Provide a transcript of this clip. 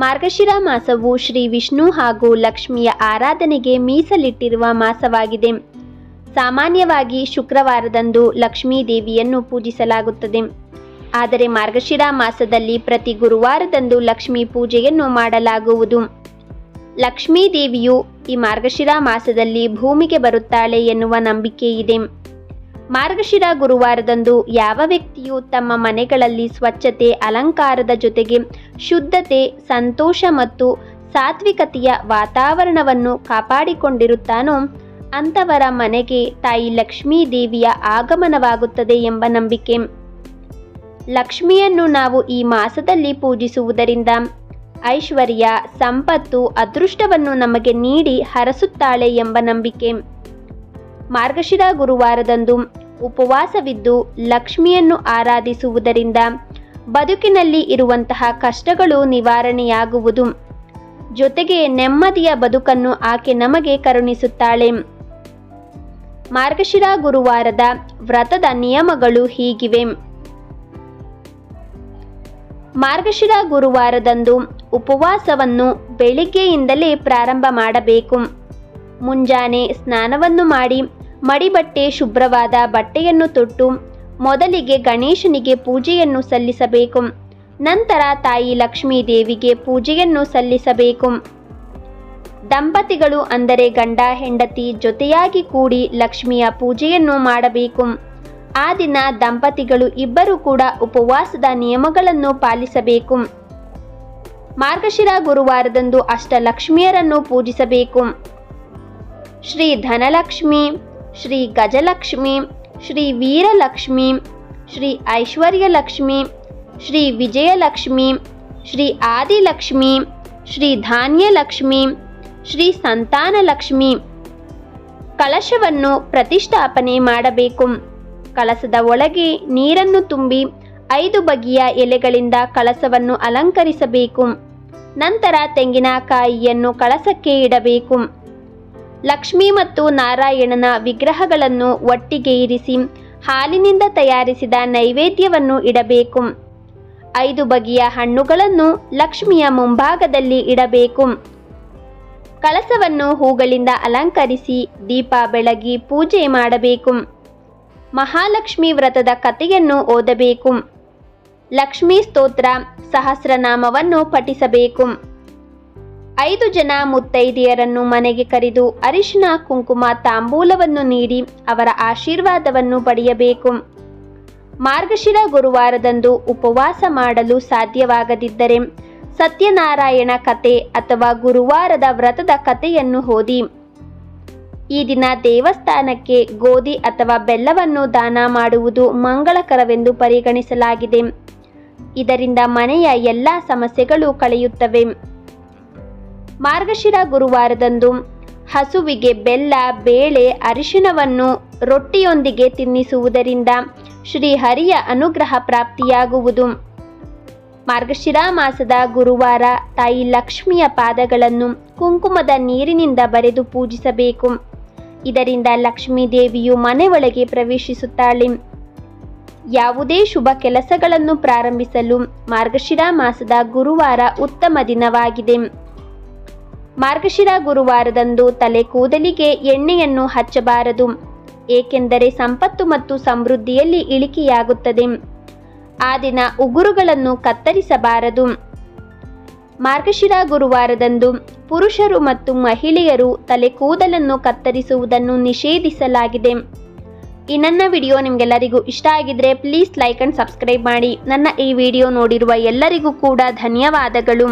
ಮಾರ್ಗಶಿರ ಮಾಸವು ಶ್ರೀ ವಿಷ್ಣು ಹಾಗೂ ಲಕ್ಷ್ಮಿಯ ಆರಾಧನೆಗೆ ಮೀಸಲಿಟ್ಟಿರುವ ಮಾಸವಾಗಿದೆ. ಸಾಮಾನ್ಯವಾಗಿ ಶುಕ್ರವಾರದಂದು ಲಕ್ಷ್ಮೀ ದೇವಿಯನ್ನು ಪೂಜಿಸಲಾಗುತ್ತದೆ. ಆದರೆ ಮಾರ್ಗಶಿರ ಮಾಸದಲ್ಲಿ ಪ್ರತಿ ಗುರುವಾರದಂದು ಲಕ್ಷ್ಮೀ ಪೂಜೆಯನ್ನು ಮಾಡಲಾಗುವುದು. ಲಕ್ಷ್ಮೀ ದೇವಿಯು ಈ ಮಾರ್ಗಶಿರ ಮಾಸದಲ್ಲಿ ಭೂಮಿಗೆ ಬರುತ್ತಾಳೆ ಎನ್ನುವ ನಂಬಿಕೆ ಇದೆ. ಮಾರ್ಗಶಿರ ಗುರುವಾರದಂದು ಯಾವ ವ್ಯಕ್ತಿಯು ತಮ್ಮ ಮನೆಗಳಲ್ಲಿ ಸ್ವಚ್ಛತೆ, ಅಲಂಕಾರದ ಜೊತೆಗೆ ಶುದ್ಧತೆ, ಸಂತೋಷ ಮತ್ತು ಸಾತ್ವಿಕತೆಯ ವಾತಾವರಣವನ್ನು ಕಾಪಾಡಿಕೊಂಡಿರುತ್ತಾನೋ ಅಂಥವರ ಮನೆಗೆ ತಾಯಿ ಲಕ್ಷ್ಮೀ ದೇವಿಯ ಆಗಮನವಾಗುತ್ತದೆ ಎಂಬ ನಂಬಿಕೆ. ಲಕ್ಷ್ಮಿಯನ್ನು ನಾವು ಈ ಮಾಸದಲ್ಲಿ ಪೂಜಿಸುವುದರಿಂದ ಐಶ್ವರ್ಯ, ಸಂಪತ್ತು, ಅದೃಷ್ಟವನ್ನು ನಮಗೆ ನೀಡಿ ಹರಸುತ್ತಾಳೆ ಎಂಬ ನಂಬಿಕೆ. ಮಾರ್ಗಶಿರ ಗುರುವಾರದಂದು ಉಪವಾಸವಿದ್ದು ಲಕ್ಷ್ಮಿಯನ್ನು ಆರಾಧಿಸುವುದರಿಂದ ಬದುಕಿನಲ್ಲಿ ಇರುವಂತಹ ಕಷ್ಟಗಳು ನಿವಾರಣೆಯಾಗುವುದು. ಜೊತೆಗೆ ನೆಮ್ಮದಿಯ ಬದುಕನ್ನು ಆಕೆ ನಮಗೆ ಕರುಣಿಸುತ್ತಾಳೆ. ಮಾರ್ಗಶಿರ ಗುರುವಾರದ ವ್ರತದ ನಿಯಮಗಳು ಹೀಗಿವೆ. ಮಾರ್ಗಶಿರ ಗುರುವಾರದಂದು ಉಪವಾಸವನ್ನು ಬೆಳಿಗ್ಗೆಯಿಂದಲೇ ಪ್ರಾರಂಭ ಮಾಡಬೇಕು. ಮುಂಜಾನೆ ಸ್ನಾನವನ್ನು ಮಾಡಿ ಮಡಿಬಟ್ಟೆ ಶುಭ್ರವಾದ ಬಟ್ಟೆಯನ್ನು ತೊಟ್ಟು ಮೊದಲಿಗೆ ಗಣೇಶನಿಗೆ ಪೂಜೆಯನ್ನು ಸಲ್ಲಿಸಬೇಕು. ನಂತರ ತಾಯಿ ಲಕ್ಷ್ಮೀ ದೇವಿಗೆ ಪೂಜೆಯನ್ನು ಸಲ್ಲಿಸಬೇಕು. ದಂಪತಿಗಳು ಅಂದರೆ ಗಂಡ, ಹೆಂಡತಿ ಜೊತೆಯಾಗಿ ಕೂಡಿ ಲಕ್ಷ್ಮಿಯ ಪೂಜೆಯನ್ನು ಮಾಡಬೇಕು. ಆ ದಿನ ದಂಪತಿಗಳು ಇಬ್ಬರು ಕೂಡ ಉಪವಾಸದ ನಿಯಮಗಳನ್ನು ಪಾಲಿಸಬೇಕು. ಮಾರ್ಗಶಿರ ಗುರುವಾರದಂದು ಅಷ್ಟಲಕ್ಷ್ಮಿಯರನ್ನು ಪೂಜಿಸಬೇಕು. ಶ್ರೀ ಧನಲಕ್ಷ್ಮಿ ಶ್ರೀ ಗಜಲಕ್ಷ್ಮಿ, ಶ್ರೀ ವೀರಲಕ್ಷ್ಮಿ, ಶ್ರೀ ಐಶ್ವರ್ಯಲಕ್ಷ್ಮಿ, ಶ್ರೀ ವಿಜಯಲಕ್ಷ್ಮಿ, ಶ್ರೀ ಆದಿಲಕ್ಷ್ಮಿ, ಶ್ರೀ ಧಾನ್ಯಲಕ್ಷ್ಮಿ, ಶ್ರೀ ಸಂತಾನಲಕ್ಷ್ಮಿ. ಕಲಶವನ್ನು ಪ್ರತಿಷ್ಠಾಪನೆ ಮಾಡಬೇಕು. ಕಲಸದ ಒಳಗೆ ನೀರನ್ನು ತುಂಬಿ ಐದು ಬಗೆಯ ಎಲೆಗಳಿಂದ ಕಲಸವನ್ನು ಅಲಂಕರಿಸಬೇಕು. ನಂತರ ತೆಂಗಿನಕಾಯಿಯನ್ನು ಕಳಸಕ್ಕೆ ಇಡಬೇಕು. ಲಕ್ಷ್ಮಿ ಮತ್ತು ನಾರಾಯಣನ ವಿಗ್ರಹಗಳನ್ನು ಒಟ್ಟಿಗೆ ಇರಿಸಿ ಹಾಲಿನಿಂದ ತಯಾರಿಸಿದ ನೈವೇದ್ಯವನ್ನು ಇಡಬೇಕು. ಐದು ಬಗೆಯ ಹಣ್ಣುಗಳನ್ನು ಲಕ್ಷ್ಮಿಯ ಮುಂಭಾಗದಲ್ಲಿ ಇಡಬೇಕು. ಕಳಸವನ್ನು ಹೂಗಳಿಂದ ಅಲಂಕರಿಸಿ ದೀಪ ಬೆಳಗಿ ಪೂಜೆ ಮಾಡಬೇಕು. ಮಹಾಲಕ್ಷ್ಮಿ ವ್ರತದ ಕಥೆಯನ್ನು ಓದಬೇಕು. ಲಕ್ಷ್ಮೀ ಸ್ತೋತ್ರ ಸಹಸ್ರನಾಮವನ್ನು ಪಠಿಸಬೇಕು. ಐದು ಜನ ಮುತ್ತೈದೆಯರನ್ನು ಮನೆಗೆ ಕರೆದು ಅರಿಶಿನ, ಕುಂಕುಮ, ತಾಂಬೂಲವನ್ನು ನೀಡಿ ಅವರ ಆಶೀರ್ವಾದವನ್ನು ಪಡೆಯಬೇಕು. ಮಾರ್ಗಶಿರ ಗುರುವಾರದಂದು ಉಪವಾಸ ಮಾಡಲು ಸಾಧ್ಯವಾಗದಿದ್ದರೆ ಸತ್ಯನಾರಾಯಣ ಕತೆ ಅಥವಾ ಗುರುವಾರದ ವ್ರತದ ಕಥೆಯನ್ನು ಓದಿ. ಈ ದಿನ ದೇವಸ್ಥಾನಕ್ಕೆ ಗೋಧಿ ಅಥವಾ ಬೆಲ್ಲವನ್ನು ದಾನ ಮಾಡುವುದು ಮಂಗಳಕರವೆಂದು ಪರಿಗಣಿಸಲಾಗಿದೆ. ಇದರಿಂದ ಮನೆಯ ಎಲ್ಲ ಸಮಸ್ಯೆಗಳು ಕಳೆಯುತ್ತವೆ. ಮಾರ್ಗಶಿರ ಗುರುವಾರದಂದು ಹಸುವಿಗೆ ಬೆಲ್ಲ, ಬೇಳೆ ಅರಿಶಿನವನ್ನು ರೊಟ್ಟಿಯೊಂದಿಗೆ ತಿನ್ನಿಸುವುದರಿಂದ ಶ್ರೀಹರಿಯ ಅನುಗ್ರಹ ಪ್ರಾಪ್ತಿಯಾಗುವುದು. ಮಾರ್ಗಶಿರ ಮಾಸದ ಗುರುವಾರ ತಾಯಿ ಲಕ್ಷ್ಮಿಯ ಪಾದಗಳನ್ನು ಕುಂಕುಮದ ನೀರಿನಿಂದ ಬರೆದು ಪೂಜಿಸಬೇಕು. ಇದರಿಂದ ಲಕ್ಷ್ಮೀ ದೇವಿಯು ಮನೆ ಒಳಗೆ ಪ್ರವೇಶಿಸುತ್ತಾಳೆ. ಯಾವುದೇ ಶುಭ ಕೆಲಸಗಳನ್ನು ಪ್ರಾರಂಭಿಸಲು ಮಾರ್ಗಶಿರ ಮಾಸದ ಗುರುವಾರ ಉತ್ತಮ ದಿನವಾಗಿದೆ. ಮಾರ್ಗಶಿರ ಗುರುವಾರದಂದು ತಲೆ ಕೂದಲಿಗೆ ಎಣ್ಣೆಯನ್ನು ಹಚ್ಚಬಾರದು. ಏಕೆಂದರೆ ಸಂಪತ್ತು ಮತ್ತು ಸಮೃದ್ಧಿಯಲ್ಲಿ ಇಳಿಕೆಯಾಗುತ್ತದೆ. ಆ ದಿನ ಉಗುರುಗಳನ್ನು ಕತ್ತರಿಸಬಾರದು. ಮಾರ್ಗಶಿರ ಗುರುವಾರದಂದು ಪುರುಷರು ಮತ್ತು ಮಹಿಳೆಯರು ತಲೆ ಕೂದಲನ್ನು ಕತ್ತರಿಸುವುದನ್ನು ನಿಷೇಧಿಸಲಾಗಿದೆ. ಈ ನನ್ನ ವಿಡಿಯೋ ನಿಮಗೆಲ್ಲರಿಗೂ ಇಷ್ಟ ಆಗಿದ್ರೆ ಪ್ಲೀಸ್ ಲೈಕ್ ಅಂಡ್ ಸಬ್ಸ್ಕ್ರೈಬ್ ಮಾಡಿ. ನನ್ನ ಈ ವಿಡಿಯೋ ನೋಡಿರುವ ಎಲ್ಲರಿಗೂ ಕೂಡ ಧನ್ಯವಾದಗಳು.